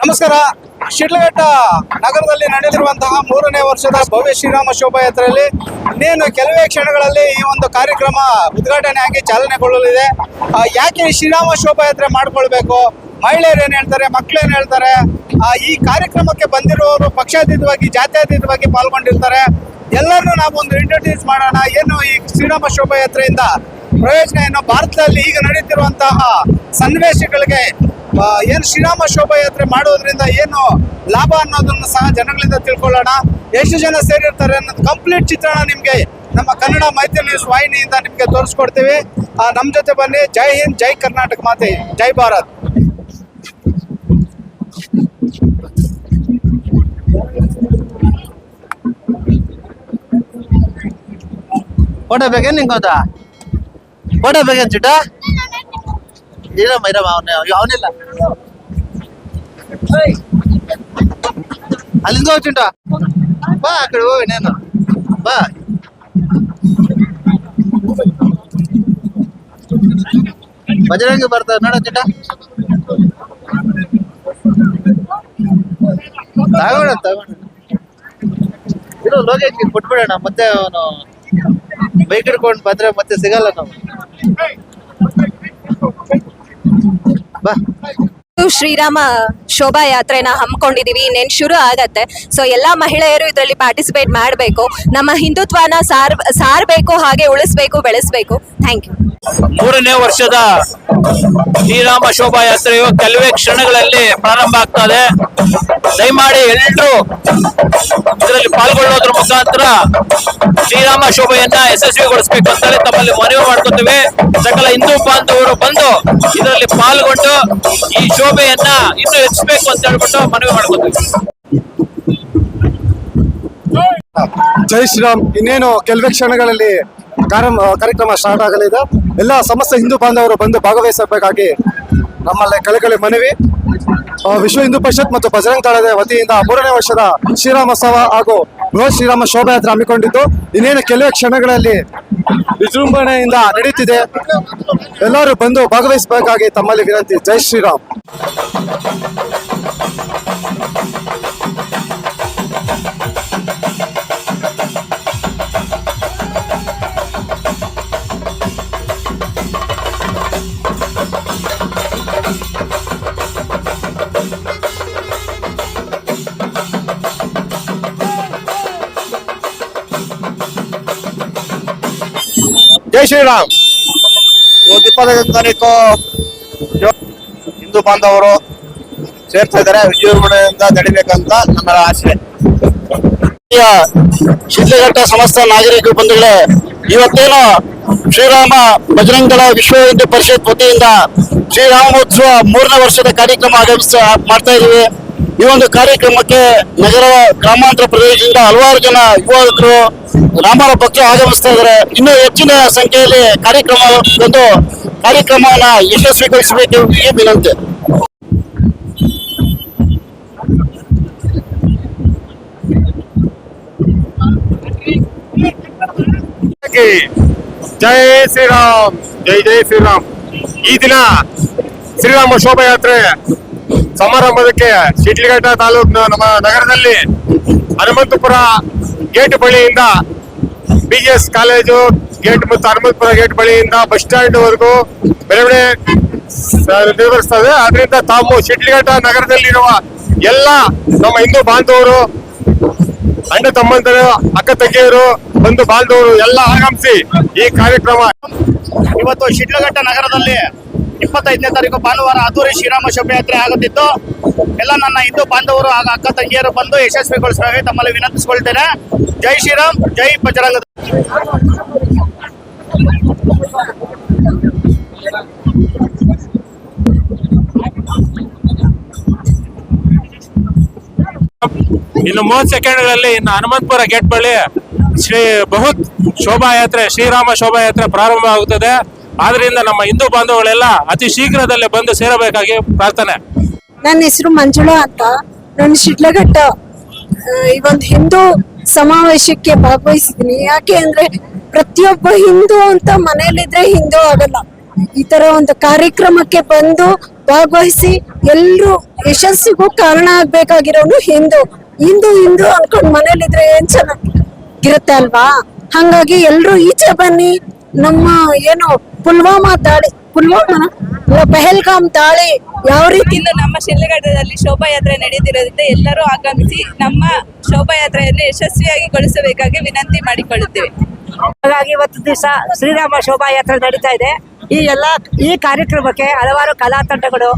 ನಮಸ್ಕಾರ. ಶಿಡ್ಲಘಟ್ಟ ನಗರದಲ್ಲಿ ನಡೆದಿರುವಂತಹ ಮೂರನೇ ವರ್ಷದ ಭವ್ಯ ಶ್ರೀರಾಮ ಶೋಭಾಯಾತ್ರೆಯಲ್ಲಿ ಇನ್ನೇನು ಕೆಲವೇ ಕ್ಷಣಗಳಲ್ಲಿ ಈ ಒಂದು ಕಾರ್ಯಕ್ರಮ ಉದ್ಘಾಟನೆ ಆಗಿ ಚಾಲನೆಗೊಳ್ಳಲಿದೆ. ಯಾಕೆ ಶ್ರೀರಾಮ ಶೋಭಾಯಾತ್ರೆ ಮಾಡ್ಕೊಳ್ಬೇಕು? ಮಹಿಳೆಯರು ಏನ್ ಹೇಳ್ತಾರೆ ಮಕ್ಕಳು ಏನ್ ಹೇಳ್ತಾರೆ? ಈ ಕಾರ್ಯಕ್ರಮಕ್ಕೆ ಬಂದಿರುವವರು ಪಕ್ಷಾತೀತವಾಗಿ, ಜಾತ್ಯತೀತವಾಗಿ ಪಾಲ್ಗೊಂಡಿರ್ತಾರೆ. ಎಲ್ಲರನ್ನೂ ನಾವು ಒಂದು ಇಂಟ್ರೊಡ್ಯೂಸ್ ಮಾಡೋಣ. ಏನು ಈ ಶ್ರೀರಾಮ ಶೋಭಾಯಾತ್ರೆಯಿಂದ ಪ್ರಯೋಜನ ಏನು? ಭಾರತದಲ್ಲಿ ಈಗ ನಡೀತಿರುವಂತಹ ಸನ್ನಿವೇಶಗಳಿಗೆ ಏನು ಶ್ರೀರಾಮ ಶೋಭಾಯಾತ್ರೆ ಮಾಡೋದ್ರಿಂದ ಏನು ಲಾಭ ಅನ್ನೋದನ್ನ ಸಹ ಜನಗಳಿಂದ ತಿಳ್ಕೊಳ್ಳೋಣ. ಎಷ್ಟು ಜನ ಸೇರಿರ್ತಾರೆ ಅನ್ನೋದು ಕಂಪ್ಲೀಟ್ ಚಿತ್ರಣ ನಿಮ್ಗೆ ನಮ್ಮ ಕನ್ನಡ ಮೈತ್ರಿ ನ್ಯೂಸ್ ವಾಹಿನಿಯಿಂದ ನಿಮ್ಗೆ ತೋರಿಸ್ಕೊಡ್ತೀವಿ. ಆ, ನಮ್ ಜೊತೆ ಬನ್ನಿ. ಜೈ ಹಿಂದ್ ಜೈ ಕರ್ನಾಟಕ ಮಾತೆ. ಜೈ ಭಾರತ್. ಫೋಟೋ ಬೇಕೇನು ನಿಂಗೆ ಗೊತ್ತಾ? ಫೋಟೋ ಬೇಕೇನು ಚಿಟ್ಟ? ಇರಮ್ಮ ಇರಮ್ಮ ಅವನೇ ಅವನಿಲ್ಲ ಅಲ್ಲಿಂದ ಹೋಗಿ ಚಿಂಟ ಬಾ ಆ ಕಡೆ ಹೋಗಿ ನೀನು ಬಾ ಬಜರಂಗಿ ಬರ್ತಾರೆ ನೋಡ ಚಿಟ್ಟ ತಗೋಣ ತಗೋಣ ಇರೋ ಲೋಕೇಶ್ಗೆ ಕೊಟ್ಬಿಡೋಣ ಮತ್ತೆ ಅವನು ಬೈಕ್ ಹಿಡ್ಕೊಂಡು ಬಂದ್ರೆ ಮತ್ತೆ ಸಿಗಲ್ಲ ನಾವು ಶ್ರೀರಾಮ ಶೋಭಾಯಾತ್ರೆನ ಹಮ್ಮಿಕೊಂಡಿದೀವಿ. ಇನ್ನೇನು ಶುರು ಆಗತ್ತೆ. ಸೊ ಎಲ್ಲಾ ಮಹಿಳೆಯರು ಇದರಲ್ಲಿ ಪಾರ್ಟಿಸಿಪೇಟ್ ಮಾಡಬೇಕು. ನಮ್ಮ ಹಿಂದುತ್ವನ ಸಾರ್ ಸಾರಬೇಕು ಹಾಗೆ ಉಳಿಸ್ಬೇಕು ಬೆಳೆಸ್ಬೇಕು. ಥ್ಯಾಂಕ್ ಯು ಮೂರನೇ ವರ್ಷದ ಶ್ರೀರಾಮ ಶೋಭಾಯಾತ್ರೆಯು ಕೆಲವೇ ಕ್ಷಣಗಳಲ್ಲಿ ಪ್ರಾರಂಭ ಆಗ್ತದೆ. ದಯಮಾಡಿ ಎಲ್ಲರೂ ಇದರಲ್ಲಿ ಪಾಲ್ಗೊಳ್ಳೋದ್ರ ಮುಖಾಂತರ ಶ್ರೀರಾಮ ಶೋಭೆಯನ್ನ ಯಶಸ್ವಿಗೊಳಿಸಬೇಕು ಅಂತೇಳಿ ತಮ್ಮಲ್ಲಿ ಮನವಿ ಮಾಡ್ಕೊತೀವಿ. ಸಕಲ ಹಿಂದೂ ಬಾಂಧವರು ಬಂದು ಇದರಲ್ಲಿ ಪಾಲ್ಗೊಂಡು ಈ ಶೋಭೆಯನ್ನ ಇನ್ನೂ ಹೆಚ್ಚಬೇಕು ಅಂತ ಹೇಳ್ಬಿಟ್ಟು ಮನವಿ ಮಾಡ್ಕೊತೀವಿ. ಜೈ ಶ್ರೀರಾಮ್. ಇನ್ನೇನು ಕೆಲವೇ ಕ್ಷಣಗಳಲ್ಲಿ ಕಾರ್ಯಕ್ರಮ ಸ್ಟಾರ್ಟ್ ಆಗಲಿದೆ. ಎಲ್ಲ ಸಮಸ್ತ ಹಿಂದೂ ಬಾಂಧವರು ಬಂದು ಭಾಗವಹಿಸಬೇಕಾಗಿ ನಮ್ಮಲ್ಲಿ ಕಳೆಕಳೆ ಮನವಿ ವಿಶ್ವ ಹಿಂದೂ ಪರಿಷತ್ ಮತ್ತು ಬಜರಂಗ್ ತಾಳದ ವತಿಯಿಂದ ಮೂರನೇ ವರ್ಷದ ಶ್ರೀರಾಮೋತ್ಸವ ಹಾಗೂ ಬೃಹತ್ ಶ್ರೀರಾಮ ಶೋಭಾಯಾತ್ರೆ ಹಮ್ಮಿಕೊಂಡಿದ್ದು. ಇನ್ನೇನು ಕೆಲವೇ ಕ್ಷಣಗಳಲ್ಲಿ ವಿಜೃಂಭಣೆಯಿಂದ ನಡೆಯುತ್ತಿದೆ ಎಲ್ಲರೂ ಬಂದು ಭಾಗವಹಿಸಬೇಕಾಗಿ ತಮ್ಮಲ್ಲಿ ವಿನಂತಿ. ಜೈ ಶ್ರೀರಾಮ್. ಜೈ ಶ್ರೀರಾಮ್. ಇವತ್ತು ಇಪ್ಪತ್ತೈದನೇ ತಾರೀಕು ಹಿಂದೂ ಬಾಂಧವರು ಸೇರ್ತಾ ಇದ್ದಾರೆ. ವಿಜೃಂಭಣೆಯಿಂದ ನಡಿಬೇಕಂತ ನನ್ನ ಆಸೆ. ಶಿಡ್ಲಘಟ್ಟ ಸಮಸ್ತ ನಾಗರಿಕ ಬಂಧುಗಳೇ ಇವತ್ತೇನು ಶ್ರೀರಾಮ ಬಜರಂಗ ದಳ ವಿಶ್ವ ಹಿಂದೂ ಪರಿಷತ್ ವತಿಯಿಂದ ಶ್ರೀರಾಮೋತ್ಸವ ಮೂರನೇ ವರ್ಷದ ಕಾರ್ಯಕ್ರಮ ಆಗಮಿಸ ಮಾಡ್ತಾ ಇದ್ದೀವಿ ಈ ಒಂದು ಕಾರ್ಯಕ್ರಮಕ್ಕೆ ನಗರ ಗ್ರಾಮಾಂತರ ಪ್ರದೇಶದಿಂದ ಹಲವಾರು ಜನ ಯುವಕರು ರಾಮರ ಭಕ್ತರು ಆಗಮಿಸ್ತಾ ಇದ್ದಾರೆ. ಇನ್ನೂ ಹೆಚ್ಚಿನ ಸಂಖ್ಯೆಯಲ್ಲಿ ಕಾರ್ಯಕ್ರಮ ಒಂದು ಕಾರ್ಯಕ್ರಮವನ್ನ ಯಶಸ್ವಿಗೊಳಿಸಬೇಕು ಈ ವಿನಂತಿ. ಜೈ ಶ್ರೀರಾಮ್, ಜೈ ಜೈ ಶ್ರೀರಾಮ್. ಈ ದಿನ ಶ್ರೀರಾಮ ಶೋಭಾಯಾತ್ರೆ ಸಮಾರಂಭದಕ್ಕೆ ಶಿಡ್ಲಘಟ್ಟ ತಾಲೂಕಿನ ನಮ್ಮ ನಗರದಲ್ಲಿ ಹನುಮಂತಪುರ ಗೇಟ್ ಬಳಿಯಿಂದ ಬಿ ಎಸ್ ಕಾಲೇಜು ಗೇಟ್ ಮತ್ತು ಹನುಮಂತಪುರ ಗೇಟ್ ಬಳಿಯಿಂದ ಬಸ್ ಸ್ಟ್ಯಾಂಡ್ ವರೆಗೂ ಬೆಳವಣಿಗೆ ನಿರ್ವಹಿಸ್ತದೆ. ಅದರಿಂದ ತಾವು ಶಿಡ್ಲಘಟ್ಟ ನಗರದಲ್ಲಿರುವ ಎಲ್ಲ ನಮ್ಮ ಹಿಂದೂ ಬಾಂಧವರು, ಅಣ್ಣ ತಮ್ಮಂದರು, ಅಕ್ಕ ತಂಗಿಯರು, ಬಂಧು ಬಾಂಧವರು ಎಲ್ಲ ಆಗಮಿಸಿ ಈ ಕಾರ್ಯಕ್ರಮ ಇವತ್ತು ಶಿಡ್ಲಘಟ್ಟ ನಗರದಲ್ಲಿ ಇಪ್ಪತ್ತೈದನೇ ತಾರೀಕು ಭಾನುವಾರ ಅದ್ದೂರಿ ಶ್ರೀರಾಮ ಶೋಭಯಾತ್ರೆ ಆಗುತ್ತಿತ್ತು ಎಲ್ಲ ನನ್ನ ಹಿಂದೂ ಬಾಂಧವರು ಹಾಗೂ ಅಕ್ಕ ತಂಗಿಯರು ಬಂದು ಯಶಸ್ವಿಗೊಳಿಸಬೇಕು ತಮ್ಮಲ್ಲಿ ವಿನಂತಿಸಿಕೊಳ್ತೇನೆ. ಜೈ ಶ್ರೀರಾಮ್, ಜೈ ಬಜರಂಗ ಇನ್ನು ಮೂವತ್ತು ಸೆಕೆಂಡ್ಗಳಲ್ಲಿ ಇನ್ನು ಹನುಮಂತಪುರ ಗೇಟ್ ಬಳಿ ಶ್ರೀ ಬಹುತ್ ಶೋಭಾಯಾತ್ರೆ, ಶ್ರೀರಾಮ ಶೋಭಾಯಾತ್ರೆ ಪ್ರಾರಂಭ ಆಗುತ್ತದೆ ಆದ್ರಿಂದ ನಮ್ಮ ಹಿಂದೂ ಬಾಂಧವಗಳೆಲ್ಲ ಅತಿ ಶೀಘ್ರದಲ್ಲೇ ಬಂದು ಸೇರಬೇಕಾಗಿ ಪ್ರಾರ್ಥನೆ. ನನ್ನ ಹೆಸರು ಮಂಜುಳಾ ಅಂತ. ನನ್ನ ಶಿಡ್ಲಘಟ್ಟ ಈ ಒಂದು ಹಿಂದೂ ಸಮಾವೇಶಕ್ಕೆ ಭಾಗವಹಿಸಿದ್ದೀನಿ. ಯಾಕೆ ಅಂದ್ರೆ ಪ್ರತಿಯೊಬ್ಬ ಹಿಂದೂ ಅಂತ ಮನೆಯಲ್ಲಿದ್ರೆ ಹಿಂದೂ ಆಗಲ್ಲ. ಈ ತರ ಒಂದು ಕಾರ್ಯಕ್ರಮಕ್ಕೆ ಬಂದು ಭಾಗವಹಿಸಿ ಎಲ್ಲರೂ ಯಶಸ್ಸಿಗೂ ಕಾರಣ ಆಗ್ಬೇಕಾಗಿರೋನು ಹಿಂದೂ. ಹಿಂದೂ ಹಿಂದೂ ಅನ್ಕೊಂಡ್ ಮನೇಲಿದ್ರೆ ಏನ್ ಚೆನ್ನಾಗಿರುತ್ತೆ ಅಲ್ವಾ? ಹಂಗಾಗಿ ಎಲ್ರು ಈಚೆ ಬನ್ನಿ. ನಮ್ಮ ಏನು ಪುಲ್ವಾಮಾ ದಾಳಿ, ಪುಲ್ವಾಮಾ ಪೆಹಲ್ಗಾಮ್ ದಾಳಿ ಯಾವ ರೀತಿ ನಮ್ಮ ಶಿಲ್ಘಟ್ಟದಲ್ಲಿ ಶೋಭಾಯಾತ್ರೆ ನಡೆಯುತ್ತಿರೋದ್ರಿಂದ ಎಲ್ಲರೂ ಆಗಮಿಸಿ ನಮ್ಮ ಶೋಭಾಯಾತ್ರೆಯನ್ನು ಯಶಸ್ವಿಯಾಗಿ ಗೊಳಿಸಬೇಕಾಗಿ ವಿನಂತಿ ಮಾಡಿಕೊಳ್ಳುತ್ತೇವೆ. ಹಾಗಾಗಿ ಇವತ್ತು ದಿವಸ ಶ್ರೀರಾಮ ಶೋಭಾಯಾತ್ರೆ ನಡೀತಾ ಇದೆ. ಈ ಎಲ್ಲ ಈ ಕಾರ್ಯಕ್ರಮಕ್ಕೆ ಹಲವಾರು ಕಲಾ ತಂಡಗಳು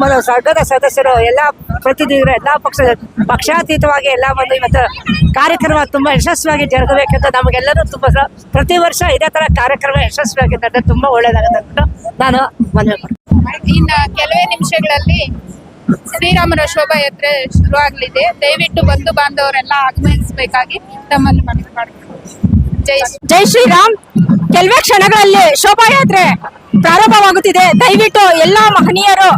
ಮತ್ತು ಸಂಘದ ಸದಸ್ಯರು, ಎಲ್ಲ ಪ್ರತಿನಿಧಿಗಳು, ಎಲ್ಲ ಪಕ್ಷ, ಪಕ್ಷಾತೀತವಾಗಿ ಎಲ್ಲ ಬಂದು ಇವತ್ತು ಕಾರ್ಯಕ್ರಮ ತುಂಬ ಯಶಸ್ವಿಯಾಗಿ ಜರುಗಬೇಕಂತ ನಮಗೆಲ್ಲರೂ ತುಂಬ ಪ್ರತಿ ವರ್ಷ ಇದೇ ತರ ಕಾರ್ಯಕ್ರಮ ಯಶಸ್ವಿಯಾಗಿ ತುಂಬ ಒಳ್ಳೇದಾಗುತ್ತೆ ನಾನು ಮನವಿ ಮಾಡ್ತೀನಿ. ಇನ್ನ ಕೆಲವೇ ನಿಮಿಷಗಳಲ್ಲಿ ಶ್ರೀರಾಮನ ಶೋಭಾಯಾತ್ರೆ ಶುರುವಾಗಲಿದೆ ದಯವಿಟ್ಟು ಬಂಧು ಬಾಂಧವರೆಲ್ಲ ಆಗಮಿಸಬೇಕಾಗಿ ತಮ್ಮಲ್ಲಿ ಮನವಿ ಜೈ ಶ್ರೀ ಜೈ ಶ್ರೀರಾಮ್. ಕೆಲವೇ ಕ್ಷಣಗಳಲ್ಲಿ ಶೋಭಾಯಾತ್ರೆ ಪ್ರಾರಂಭವಾಗುತ್ತಿದೆ. ದಯವಿಟ್ಟು ಎಲ್ಲ ಮಹನೀಯರು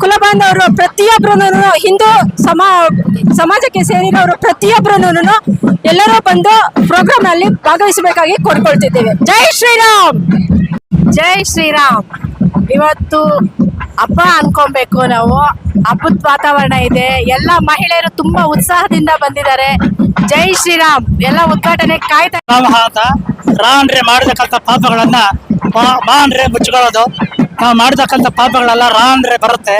ಕುಲಬಾಂಧವರು ಪ್ರತಿಯೊಬ್ಬರೂ ಹಿಂದೂ ಸಮಾ ಸಮಾಜಕ್ಕೆ ಸೇರಿದವರು ಪ್ರತಿಯೊಬ್ಬರೂ ಎಲ್ಲರೂ ಬಂದು ಪ್ರೋಗ್ರಾಮ್ನಲ್ಲಿ ಭಾಗವಹಿಸಬೇಕಾಗಿ ಕೋರ್ಕೊಳ್ತಿದ್ದೇವೆ. ಜೈ ಶ್ರೀರಾಮ್. ಜೈ ಶ್ರೀರಾಮ್. ಇವತ್ತು ಹಬ್ಬ ಅನ್ಕೊಬೇಕು ನಾವು. ಹಬ್ಬದ ವಾತಾವರಣ ಇದೆ. ಎಲ್ಲ ಮಹಿಳೆಯರು ತುಂಬಾ ಉತ್ಸಾಹದಿಂದ ಬಂದಿದ್ದಾರೆ. ಜೈ ಶ್ರೀರಾಮ್. ಎಲ್ಲ ಉದ್ಘಾಟನೆ ಕಾಯ್ತಾ ಅಂತ ರಾ ಅಂದ್ರೆ ಮಾಡತಕ್ಕಂಥ ಪಾಪಗಳನ್ನ ಮಾ ಅಂದ್ರೆ ಮುಚ್ಕೊಳ್ಳೋದು. ನಾವು ಮಾಡತಕ್ಕಂಥ ಪಾಪಗಳೆಲ್ಲ ರಾ ಅಂದ್ರೆ ಬರುತ್ತೆ.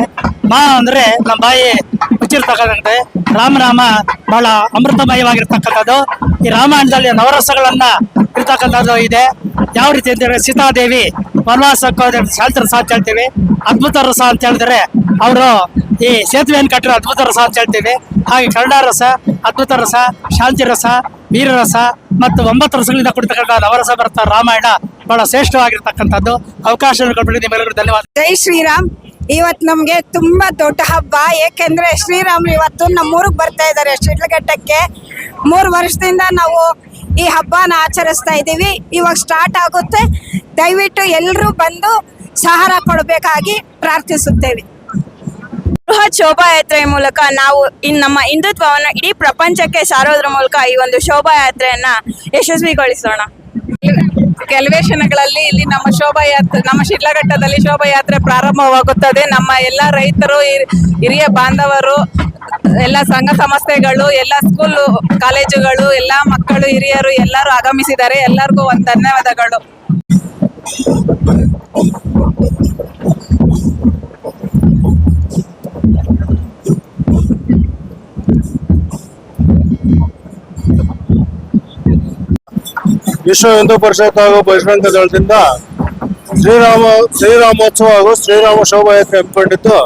ಮಾ ಅಂದ್ರೆ ನಮ್ಮ ಬಾಯಿ ಮುಚ್ಚಿರ್ತಕ್ಕಂಥ ರಾಮನಾಮ ಬಹಳ ಅಮೃತಮಯವಾಗಿರ್ತಕ್ಕಂಥದ್ದು. ಈ ರಾಮಾಯಣದಲ್ಲಿ ನವರಸಗಳನ್ನ ಇರ್ತಕ್ಕಂಥದ್ದು ಇದೆ. ಯಾವ ರೀತಿ ಅಂತಂದ್ರೆ ಸೀತಾದೇವಿ ವನವಾಸಕ್ಕೆ ಹೋದ್ರೆ ಶಾಂತಿ ರಸ ಹೇಳ್ತೀವಿ. ಅದ್ಭುತ ರಸ ಅಂತ ಹೇಳಿದ್ರೆ ಅವರು ಈ ಸೇತುವೆಯನ್ನು ಕಟ್ಟಿರೋ ಅದ್ಭುತ ರಸ ಅಂತ ಹೇಳ್ತೀವಿ. ಹಾಗೆ ಕನ್ನಡ ರಸ, ಅದ್ಭುತ ರಸ, ಶಾಂತಿ ರಸ ವೀರರಸ ಮತ್ತು ಒಂಬತ್ತು ರಸಗಳಿಂದ ಕೊಡ್ತಕ್ಕಂಥ ನವರಸ ಬರ್ತಾ ರಾಮಾಯಣ ಬಹಳ ಶ್ರೇಷ್ಠವಾಗಿರ್ತಕ್ಕಂಥದ್ದು. ಅವಕಾಶ ಧನ್ಯವಾದ. ಜೈ ಶ್ರೀರಾಮ್. ಇವತ್ತು ನಮಗೆ ತುಂಬಾ ದೊಡ್ಡ ಹಬ್ಬ. ಏಕೆಂದರೆ ಶ್ರೀರಾಮ್ ಇವತ್ತು ನಮ್ಮೂರಿಗೆ ಬರ್ತಾ ಇದ್ದಾರೆ ಶಿಡ್ಲಘಟ್ಟಕ್ಕೆ. ಮೂರು ವರ್ಷದಿಂದ ನಾವು ಈ ಹಬ್ಬನ ಆಚರಿಸ್ತಾ ಇದ್ದೀವಿ. ಇವಾಗ ಸ್ಟಾರ್ಟ್ ಆಗುತ್ತೆ. ದಯವಿಟ್ಟು ಎಲ್ಲರೂ ಬಂದು ಸಹಾರ ಕೊಡಬೇಕಾಗಿ ಪ್ರಾರ್ಥಿಸುತ್ತೇವೆ. ಬೃಹತ್ ಶೋಭಾಯಾತ್ರೆಯ ಮೂಲಕ ನಾವು ಇನ್ ನಮ್ಮ ಹಿಂದುತ್ವವನ್ನು ಇಡೀ ಪ್ರಪಂಚಕ್ಕೆ ಸಾರೋದ್ರ ಮೂಲಕ ಈ ಒಂದು ಶೋಭಾಯಾತ್ರೆಯನ್ನ ಯಶಸ್ವಿಗೊಳಿಸೋಣ. ಕೆಲವೇ ಕ್ಷಣಗಳಲ್ಲಿ ಇಲ್ಲಿ ನಮ್ಮ ಶೋಭಾಯಾತ್ರೆ, ನಮ್ಮ ಶಿಡ್ಲಘಟ್ಟದಲ್ಲಿ ಶೋಭಾಯಾತ್ರೆ ಪ್ರಾರಂಭವಾಗುತ್ತದೆ. ನಮ್ಮ ಎಲ್ಲ ರೈತರು, ಹಿರ್- ಹಿರಿಯ ಬಾಂಧವರು, ಎಲ್ಲ ಸಂಘ ಸಂಸ್ಥೆಗಳು, ಎಲ್ಲ ಸ್ಕೂಲು, ಕಾಲೇಜುಗಳು, ಎಲ್ಲ ಮಕ್ಕಳು, ಹಿರಿಯರು ಎಲ್ಲರೂ ಆಗಮಿಸಿದ್ದಾರೆ. ಎಲ್ಲರಿಗೂ ಒಂದು ಧನ್ಯವಾದಗಳು. ವಿಶ್ವ ಹಿಂದೂ ಪರಿಷತ್ ಹಾಗೂ ಬಜರಂಗ ದಳದಿಂದ ಶ್ರೀರಾಮ, ಶ್ರೀರಾಮೋತ್ಸವ ಹಾಗೂ ಶ್ರೀರಾಮ ಶೋಭಾಯಾತ್ರೆ ಹಮ್ಮಿಕೊಂಡಿದ್ದು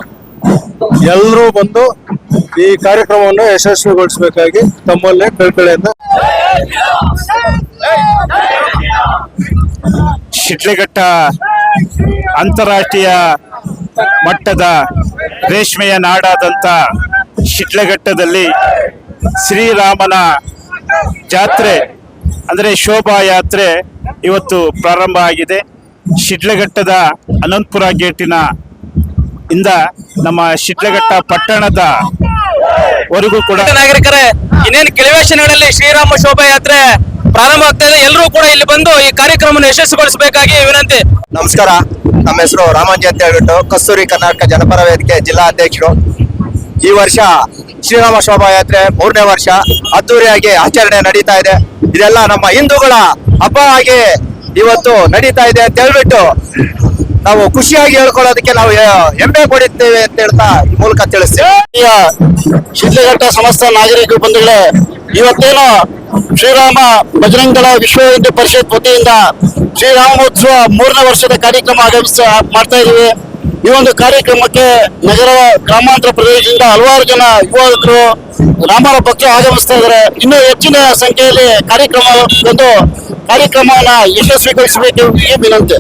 ಎಲ್ಲರೂ ಬಂದು ಈ ಕಾರ್ಯಕ್ರಮವನ್ನು ಯಶಸ್ವಿಗೊಳಿಸಬೇಕಾಗಿ ತಮ್ಮಲ್ಲೇ ಕಳ್ಕಳಿಯಿಂದ ಶಿಡ್ಲಘಟ್ಟ ಅಂತಾರಾಷ್ಟ್ರೀಯ ಮಟ್ಟದ ರೇಷ್ಮೆಯ ನಾಡಾದಂಥ ಶಿಡ್ಲಘಟ್ಟದಲ್ಲಿ ಶ್ರೀರಾಮನ ಜಾತ್ರೆ, ಅಂದರೆ ಶೋಭಾಯಾತ್ರೆ ಇವತ್ತು ಪ್ರಾರಂಭ ಆಗಿದೆ. ಶಿಡ್ಲಘಟ್ಟದ ಅನಂತಪುರ ಗೇಟಿನ ಇಂದ ನಮ್ಮ ಶಿಡ್ಲಘಟ್ಟ ಪಟ್ಟಣದ ವರೆಗೂ ಕೂಡ ನಾಗರಿಕರೇ, ಇನ್ನೇನು ಕೆಲವೇ ಶ್ರೀರಾಮ ಶೋಭಾಯಾತ್ರೆ ಪ್ರಾರಂಭ ಆಗ್ತಾ ಇದೆ. ಎಲ್ಲರೂ ಕೂಡ ಇಲ್ಲಿ ಬಂದು ಈ ಕಾರ್ಯಕ್ರಮವನ್ನು ಯಶಸ್ವಿಗೊಳಿಸಬೇಕಾಗಿ ವಿನಂತಿ. ನಮಸ್ಕಾರ. ನಮ್ಮ ಹೆಸರು ರಾಮಾಂಜಿ ಅಂತ ಹೇಳ್ಬಿಟ್ಟು ಕಸ್ತೂರಿ ಕರ್ನಾಟಕ ಜನಪರ ವೇದಿಕೆ ಜಿಲ್ಲಾ ಅಧ್ಯಕ್ಷರು. ಈ ವರ್ಷ ಶ್ರೀರಾಮ ಶೋಭಾಯಾತ್ರೆ ಮೂರನೇ ವರ್ಷ ಅದ್ದೂರಿಯಾಗಿ ಆಚರಣೆ ನಡೀತಾ ಇದೆ. ಇದೆಲ್ಲ ನಮ್ಮ ಹಿಂದೂಗಳ ಹಬ್ಬ ಆಗಿ ಇವತ್ತು ನಡೀತಾ ಇದೆ ಅಂತ ಹೇಳ್ಬಿಟ್ಟು ನಾವು ಖುಷಿಯಾಗಿ ಹೇಳ್ಕೊಳ್ಳೋದಕ್ಕೆ ನಾವು ಹೆಮ್ಮೆ ಪಡುತ್ತೇವೆ ಅಂತ ಹೇಳ್ತಾ ಈ ಮೂಲಕ ತಿಳಿಸ್ತೇವೆ. ಶಿಡ್ಲಘಟ್ಟ ಸಮಸ್ತ ನಾಗರಿಕ ಬಂಧುಗಳೇ ಇವತ್ತೇನು ಶ್ರೀರಾಮ ಬಜರಂಗದಳ ವಿಶ್ವ ಹಿಂದೂ ಪರಿಷತ್ ವತಿಯಿಂದ ಶ್ರೀರಾಮೋತ್ಸವ ಮೂರನೇ ವರ್ಷದ ಕಾರ್ಯಕ್ರಮ ಆಗಮಿಸ ಮಾಡ್ತಾ ಇದ್ದೀವಿ ಈ ಒಂದು ಕಾರ್ಯಕ್ರಮಕ್ಕೆ ನಗರ ಗ್ರಾಮಾಂತರ ಪ್ರದೇಶದಿಂದ ಹಲವಾರು ಜನ ಯುವಕರು ರಾಮನ ಭಕ್ತರು ಆಗಮಿಸ್ತಾ ಇದ್ದಾರೆ. ಇನ್ನೂ ಹೆಚ್ಚಿನ ಸಂಖ್ಯೆಯಲ್ಲಿ ಕಾರ್ಯಕ್ರಮ ಒಂದು ಕಾರ್ಯಕ್ರಮವನ್ನ ಯಶಸ್ವಿಗೊಳಿಸಬೇಕು ಈ ವಿನಂತಿ.